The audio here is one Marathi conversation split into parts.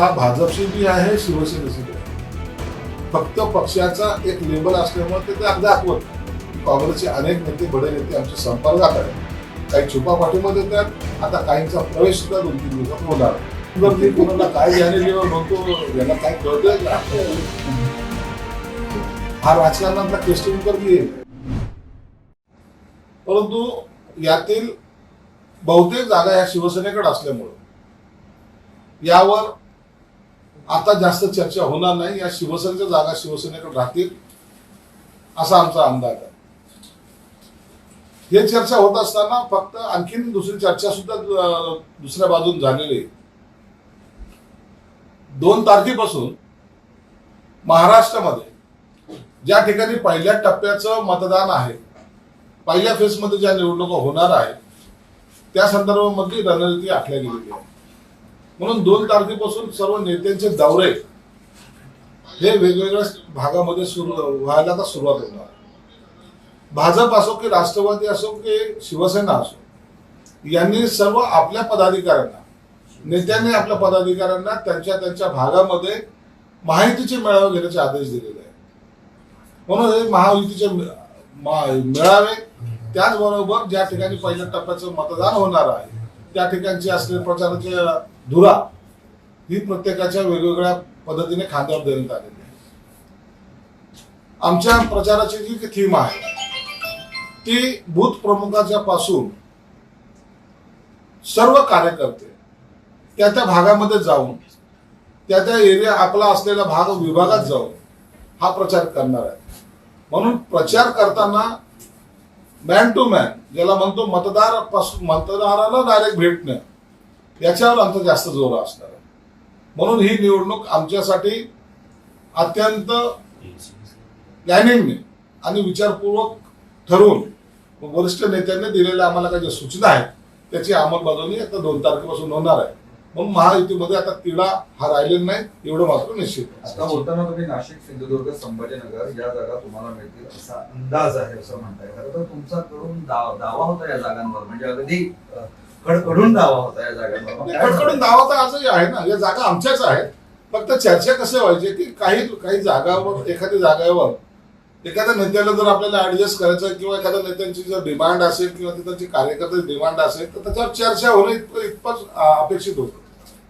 हा भाजपशी बी आहे शिवसेनेशी बी आहे. फक्त पक्षाचा एक लेबल असल्यामुळे ते ते दाखवत काँग्रेसचे अनेक नेते बडे नेते आमच्या संपर्कात आहेत. काही छुपा पाठिंबा देतात आता काहींचा प्रवेश सुद्धा दोन तीन दिवसात होणार. जर ते कोणाला काय जाणीव नव्हतो याला काय कळतंय हा राजकारणातला क्वेश्चन येईल. परंतु यातील बहुतेक जागा या शिवसेनेकडे असल्यामुळं. यावर आता जास्त चर्चा होणार नाही. या शिवसेनेच्या जागा शिवसेनेकडे राहतील असा आमचा अंदाज आहे. हे चर्चा होत असताना फक्त आणखीन दुसरी चर्चा सुद्धा दुसऱ्या बाजून झालेली आहे. दोन तारखेपासून महाराष्ट्रामध्ये ज्या ठिकाणी पहिल्या टप्प्याचं मतदान आहे पहिल्या फेजमध्ये ज्या निवडणुका होणार आहेत त्या संदर्भामध्ये रणनीती आखल्या गेलेली आहे. म्हणून दोन तारखेपासून सर्व नेत्यांचे दौरे हे वेगवेगळ्या भागामध्ये सुरू व्हायला आता सुरुवात होणार. भाजप असो की राष्ट्रवादी असो की शिवसेना असो यांनी सर्व आपल्या पदाधिकाऱ्यांना नेत्यांनी आपल्या पदाधिकाऱ्यांना त्यांच्या त्यांच्या भागामध्ये माहितीचे मेळावे घेण्याचे आदेश दिलेले आहेत. म्हणून हे महायुतीचे मा- मेळावे त्याचबरोबर ज्या ठिकाणी पहिल्या टप्प्याचं मतदान होणार आहे त्या ठिकाणचे असलेले प्रचाराचे धुरा ही प्रत्येकाच्या वेगवेगळ्या पद्धतीने खांद्यावर देण्यात आलेली आहे. आमच्या प्रचाराची जी थीम आहे ती बूथ प्रमुखाच्या पासून सर्व कार्यकर्ते त्या त्या भागामध्ये जाऊन त्या त्या एरिया आपला असलेला भाग विभागात जाऊन हा प्रचार करणार आहे म्हणून प्रचार करताना मॅन टू मॅन ज्याला म्हणतो मतदारपासून मतदाराला डायरेक्ट भेटणं याच्यावर आमचा जास्त जोर असणार आहे. म्हणून ही निवडणूक आमच्यासाठी अत्यंत प्लॅनिंगने आणि विचारपूर्वक ठरवून वरिष्ठ नेत्यांनी दिलेल्या आम्हाला काही ज्या सूचना आहेत त्याची अंमलबजावणी आता दोन तारखेपासून होणार आहे. म्हणून महायुतीमध्ये आता तिढा हा राहिलेला नाही एवढं मात्र निश्चित आता बोलताना तुम्ही नाशिक सिंधुदुर्ग संभाजीनगर या जागा तुम्हाला मिळतील असा अंदाज आहे असं म्हणताय. खरं तर तुमचा करून दावा होता या जागांवर. म्हणजे अगदी कडकडून दावा होता या कडकडून झालं? दावा तर आजही आहे ना. या जागा आमच्याच आहेत. फक्त चर्चा कसे व्हायचे की काही काही जागावर एखाद्या जागेवर एखाद्या नेत्याला जर आपल्याला ऍडजस्ट करायचं किंवा एखाद्या नेत्यांची जर डिमांड असेल किंवा त्यांची कार्यकर्त्याची डिमांड असेल तर त्याच्यावर चर्चा होणं इतकं इतपत अपेक्षित होतं.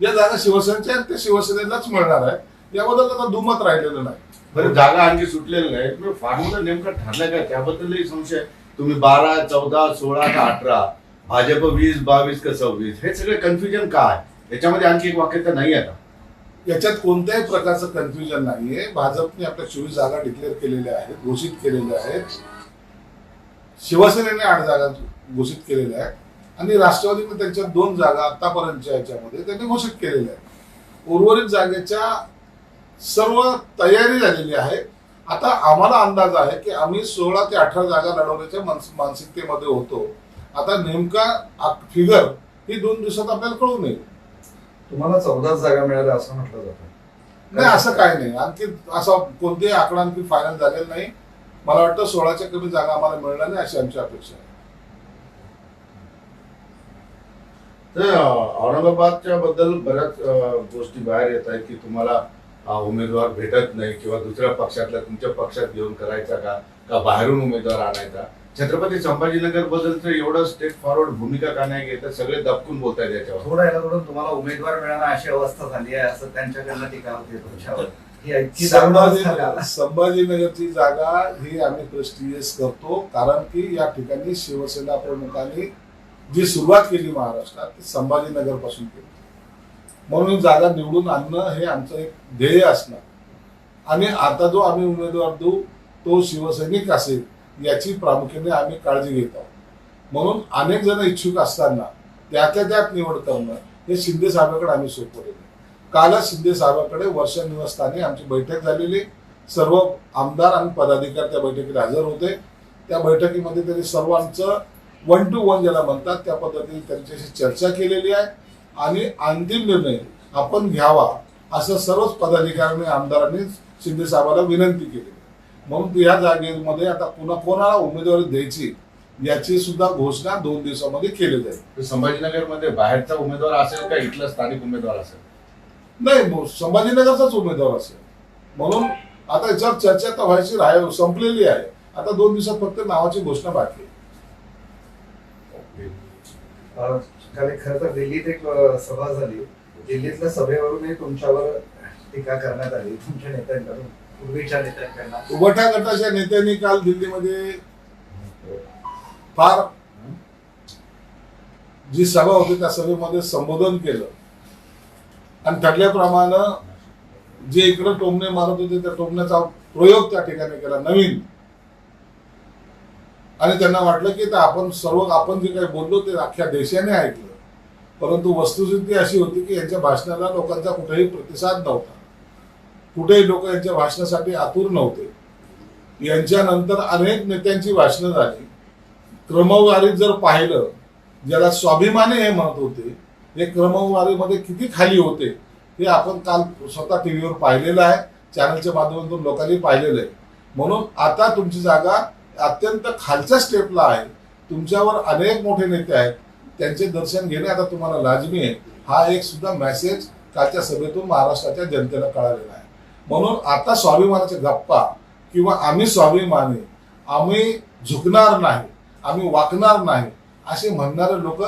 या जागा शिवसेनेच्या आहेत, ते शिवसेनेलाच मिळणार आहे. याबद्दल आता दुमत राहिलेलं नाही. बरं जागा आणखी सुटलेल्या नाही. फॉर्म्युला नेमका ठरलाय का? त्याबद्दलही संशय. तुम्ही बारा चौदा सोळा का अठरा? भाजप वीस बावीस का सव्वीस हे सगळे कन्फ्युजन काय याच्यामध्ये आणखी एक वाक्यता नाही आता. याच्यात कोणत्याही प्रकारचं कन्फ्युजन नाहीये. भाजपने आपल्या चोवीस जागा डिक्लेअर केलेल्या आहेत घोषित केलेल्या आहेत. शिवसेनेने आठ जागा घोषित केलेल्या आहेत. आणि राष्ट्रवादीने त्यांच्या दोन जागा आतापर्यंतच्या याच्यामध्ये त्यांनी घोषित केलेल्या आहेत. उर्वरित जागेच्या सर्व तयारी झालेली आहे. आता आम्हाला अंदाज आहे की आम्ही सोळा ते अठरा जागा लढवण्याच्या मानस- मानसिकतेमध्ये होतो. आता नेमका फिगर ही दोन दिवसात आपल्याला कळून येईल तुम्हाला चौदाच जागा मिळाल्या असं म्हटलं जातं. नाही असं काही नाही. आणखी असा कोणतेही आकडा आणखी फायनल झालेला नाही. मला वाटतं सोळाच्या कमी जागा आम्हाला मिळणार नाही अशी आमची अपेक्षा आहे. औरंगाबादच्या बद्दल बऱ्याच गोष्टी बाहेर येत आहेत की तुम्हाला उमेदवार भेटत नाही किंवा दुसऱ्या पक्षातल्या तुमच्या पक्षात घेऊन करायचा का? का बाहेरून उमेदवार आणायचा? छत्रपती संभाजीनगर बद्दलचं एवढं स्टेट फॉरवर्ड भूमिका का नाही घेत सगळे दबकून बोलत आहेत याच्यावर. थोडं याला थोडं तुम्हाला उमेदवार मिळणं अशी अवस्था झाली आहे असं त्यांच्याकडनं टीका होते तुमच्यावर. ही. संभाजी संभाजीनगरची जागा ही आम्ही प्रेस्टिजियस करतो कारण की या ठिकाणी शिवसेना प्रमुखांनी जी सुरुवात केली महाराष्ट्रात ती संभाजीनगरपासून केली. म्हणून जागा निवडून आणणं हे आमचं एक ध्येय असणार. आणि आता जो आम्ही उमेदवार देऊ तो शिवसैनिक असेल याची प्रामुख्याने आम्ही काळजी घेत आहोत. म्हणून अनेक जण इच्छुक असताना त्यातल्या त्यात निवड करणं हे शिंदे साहेबांकडे आम्ही सोपवलेलं कालच शिंदे साहेबांकडे वर्ष निवासस्थानी आमची बैठक झालेली. सर्व आमदार आणि पदाधिकारी त्या बैठकीत हजर होते. त्या बैठकीमध्ये त्यांनी सर्वांचं वन टू वन ज्याला म्हणतात त्या पद्धतीने त्यांच्याशी चर्चा केलेली आहे. आणि अंतिम निर्णय आपण घ्यावा असं सर्वच पदाधिकाऱ्यांनी आमदारांनी शिंदे साहेबांना विनंती केली म्हणून या जागेमध्ये आता पुन्हा कोणाला उमेदवारी द्यायची याची सुद्धा घोषणा दोन दिवसामध्ये केली जाईल. तर संभाजीनगरमध्ये बाहेरचा उमेदवार असेल का इथला स्थानिक उमेदवार असेल? नाही संभाजीनगरचाच उमेदवार असेल. म्हणून आता याच्यावर चर्चा तर व्हायची राह संपलेली आहे. आता दोन दिवसात फक्त नावाची घोषणा बाकी आहे. अं, काल एक खरं तर दिल्लीत एक सभा झाली. दिल्लीतल्या सभेवरूनही तुमच्यावर टीका करण्यात आली तुमच्या नेत्यांकडून. पूर्वीच्या नेत्यांकडनं. उभटा गटाच्या नेत्यांनी काल दिल्लीमध्ये फार जी सभा होती त्या सभेमध्ये संबोधन केलं. आणि ठरल्याप्रमाणे जे इकडं टोमणे मारत होते त्या टोमण्याचा प्रयोग त्या ठिकाणी केला नवीन. आणि त्यांना वाटलं की आपण सर्व आपण जे काही बोललो ते अख्ख्या देशाने ऐकलं. परंतु वस्तुस्थिती अशी होती की यांच्या भाषणाला लोकांचा कुठेही प्रतिसाद नव्हता. कुठेही लोक यांच्या भाषणासाठी आतुर नव्हते. यांच्यानंतर अनेक नेत्यांची भाषणं झाली. क्रमवारीत जर पाहिलं ज्याला स्वाभिमानी हे म्हणत होते हे क्रमवारीमध्ये किती खाली होते हे आपण काल स्वतः टी व्हीवर पाहिलेलं आहे चॅनलच्या माध्यमातून लोकांनी पाहिलेलं आहे. म्हणून आता तुमची जागा अत्यंत खालच्या स्टेपला आहे. तुमच्यावर अनेक मोठे नेते आहेत. त्यांचे दर्शन घेणे आता तुम्हाला लाजमी आहे. हा एक सुद्धा मेसेज कालच्या सभेतून महाराष्ट्राच्या जनतेला कळालेला आहे. म्हणून आता स्वाभिमानाच्या गप्पा किंवा आम्ही स्वाभिमानी आम्ही झुकणार नाही आम्ही वाकणार नाही असे म्हणणारे लोक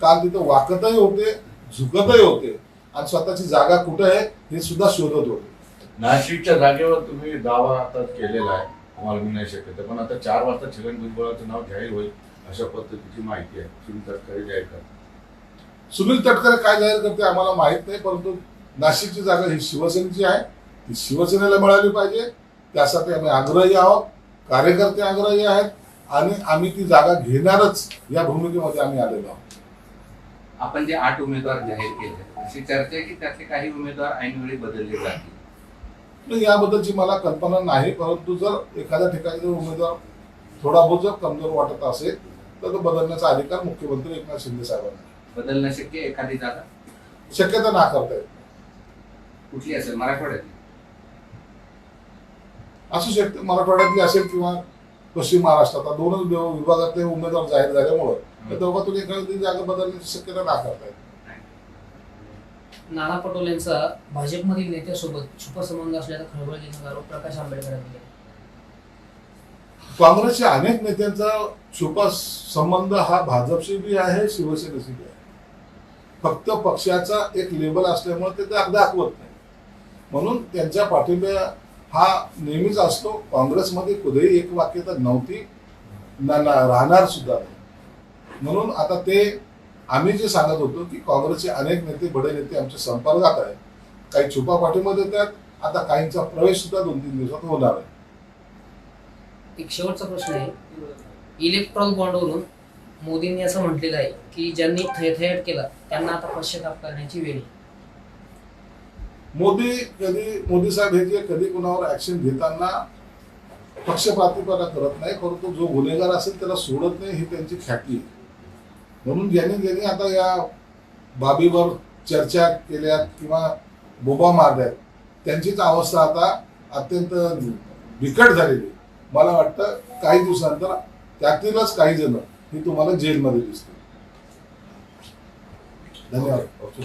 काल तिथं वाकतही होते झुकतही होते. आणि स्वतःची जागा कुठे आहे हे सुद्धा शोधत होते. नाशिकच्या जागेवर तुम्ही दावा आता केलेला आहे. तुम्हाला मी नाही शकत पण आता चार वाजता छगन भुजबळाचं नाव जाहीर होईल अशा पद्धतीची माहिती आहे. सुनील तटकरे जाहीर करतात. सुनील तटकरे काय जाहीर करते आम्हाला माहीत नाही परंतु नाशिकची जागा ही शिवसेनेची आहे. ती शिवसेनेला मिळाली पाहिजे. त्यासाठी आम्ही आग्रही आहोत. कार्यकर्ते आग्रही आहेत. आणि आम्ही ती जागा घेणारच या भूमिकेमध्ये आम्ही आलेलो आहोत. आपण जे आठ उमेदवार जाहीर केले अशी चर्चा आहे की त्यातले काही उमेदवार ऐनवेळी बदलले जातील? याबद्दलची मला कल्पना नाही. परंतु जर एखाद्या ठिकाणी जर उमेदवार थोडा बहुत जर कमजोर वाटत असेल तर तो बदलण्याचा अधिकार मुख्यमंत्री एकनाथ शिंदे साहेबांना. बदलणं शक्य एखादी जागा? शक्यता नाकारता येत नाही. कुठली असेल? मराठवाड्यातली? असू शकते. मराठवाड्यातली असेल किंवा पश्चिम महाराष्ट्रात. दोनच विभाग- विभागातले उमेदवार जाहीर झाल्यामुळं त्या दोघातून एखादी जागा बदलण्याची शक्यता नाकारता येत नाही. नाना पटोले यांचा भाजपमधील नेत्यासोबत छुपा असल्याचा खळबळजनक आरोप प्रकाश आंबेडकरांनी केला. काँग्रेसच्या अनेक नेत्यांचा छुपा संबंध हा भाजपशी बी आहे शिवसेनेशी बी आहे. फक्त पक्षाचा एक लेबल असल्यामुळे ते दाखवत नाही. म्हणून त्यांच्या पाठिंबा हा नेहमीच असतो. काँग्रेसमध्ये कुठेही एक वाक्यता नव्हती. ना ना राहणार सुद्धा नाही. म्हणून आता ते आम्ही जे सांगत होतो की काँग्रेसचे अनेक नेते बडे नेते आमच्या संपर्कात आहेत. काही छुपा पाठीमध्ये येतात. आता काहींचा प्रवेश सुद्धा दोन तीन दिवसात होणार आहे. एक शेवटचा प्रश्न आहे. इलेक्ट्रॉल बॉन्डवरून मोदींनी असं म्हटलेलं आहे की ज्यांनी थैथयाट केला त्यांना आता पश्चाताप करण्याची वेळ आहे. मोदी कधी मोदी साहेब हे जे कधी कुणावर ऍक्शन घेताना पक्षपातीपणा करत नाही परंतु जो गुन्हेगार असेल त्याला सोडत नाही ही त्यांची ख्याती आहे म्हणून ज्यांनी ज्यांनी आता या बाबीवर चर्चा केल्या किंवा बोबा मारल्यात त्यांचीच अवस्था आता अत्यंत बिकट झालेली आहे. मला वाटतं काही दिवसानंतर त्यातीलच काही जण ही तुम्हाला जेलमध्ये दिसतील धन्यवाद.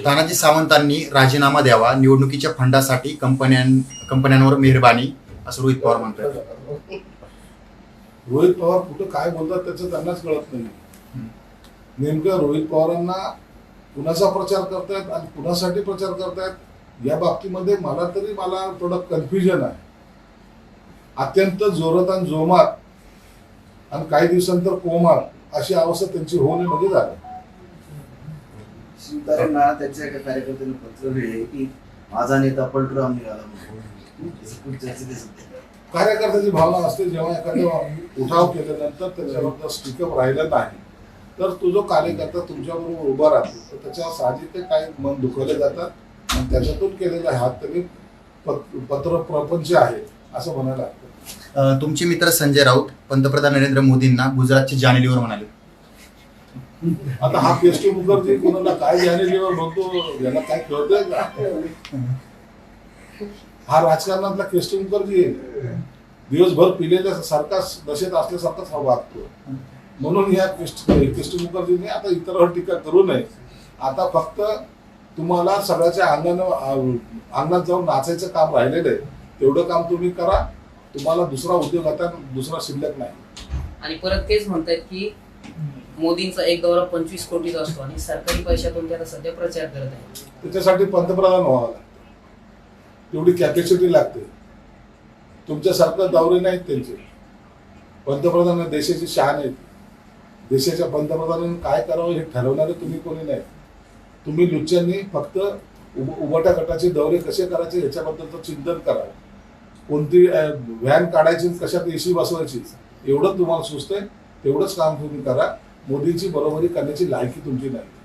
तानाजी सावंतांनी राजीनामा द्यावा निवडणुकीच्या फंडासाठी कंपन्यां कंपन्यांवर मेहरबानी असं रोहित पवार म्हणतात. रोहित पवार कुठं काय बोलतात त्याचं त्यांनाच कळत नाही. नेमकं रोहित पवारांना कुणाचा प्रचार करतायत आणि कुणासाठी प्रचार करतायत या बाबतीमध्ये मला तरी मला थोडं कन्फ्युजन आहे. अत्यंत जोरात आणि जोमात आणि काही दिवसानंतर कोमात अशी अवस्था त्यांची होणे म्हणजे झाली. त्यांच्या एका कार्यकर्त्याने पत्र लिहिले की माझा नेता पलटूराम निघाला म्हणून. चर्चेत. कार्यकर्त्याची भावना असते जेव्हा एखादा उठाव केल्यानंतर त्याच्यावर स्टिकअप राहिलं नाही तर तो जो कार्यकर्ता तुमच्याबरोबर उभा राहतो तर त्याच्या साहजिक ते काही मन दुखवले जातात आणि त्याच्यातून केलेला हात तरी पत- पत्र प्रपंच आहे असं म्हणायला लागतं तुमचे मित्र संजय राऊत पंतप्रधान नरेंद्र मोदींना गुजरातची जानेलीवर म्हणाले आता हा केशव मुखर्जी कोणाला काय जाणीवर बघतो याला काय कळतंय का? हा राजकारणातला केशव मुखर्जी दिवसभर पिलेल्या सारखा दशेत असल्यासारखाच हा वागतो म्हणून या केस्ट मुखर्जीने आता इतरांवर टीका करू नये. आता फक्त तुम्हाला सगळ्याच्या अंगानं अंगणात जाऊन नाचायचं काम राहिलेलं आहे. तेवढं काम तुम्ही करा. तुम्हाला दुसरा उद्योग आता दुसरा शिल्लक नाही. आणि परत तेच म्हणतात की मोदींचा एक दौरा पंचवीस कोटीचा असतो आणि सरकारी पैशातून ते सध्या प्रचार करत आहे. त्याच्यासाठी पंतप्रधान व्हावं लागतं. तेवढी कॅपॅसिटी लागते. तुमच्यासारखं दौरे नाहीत त्यांचे. पंतप्रधान देशाची शान आहेत देशाच्या पंतप्रधानांनी काय करावं हे ठरवणारे तुम्ही कोणी नाही. तुम्ही लुच्च्यांनी फक्त उब उबटा गटाचे दौरे कसे करायचे याच्याबद्दलचं चिंतन करावं कोणती व्हॅन काढायची कशात एसी बसवायची एवढं तुम्हाला सुचतंय तेवढंच काम तुम्ही करा. मोदींची बरोबरी करण्याची लायकी तुमची नाही.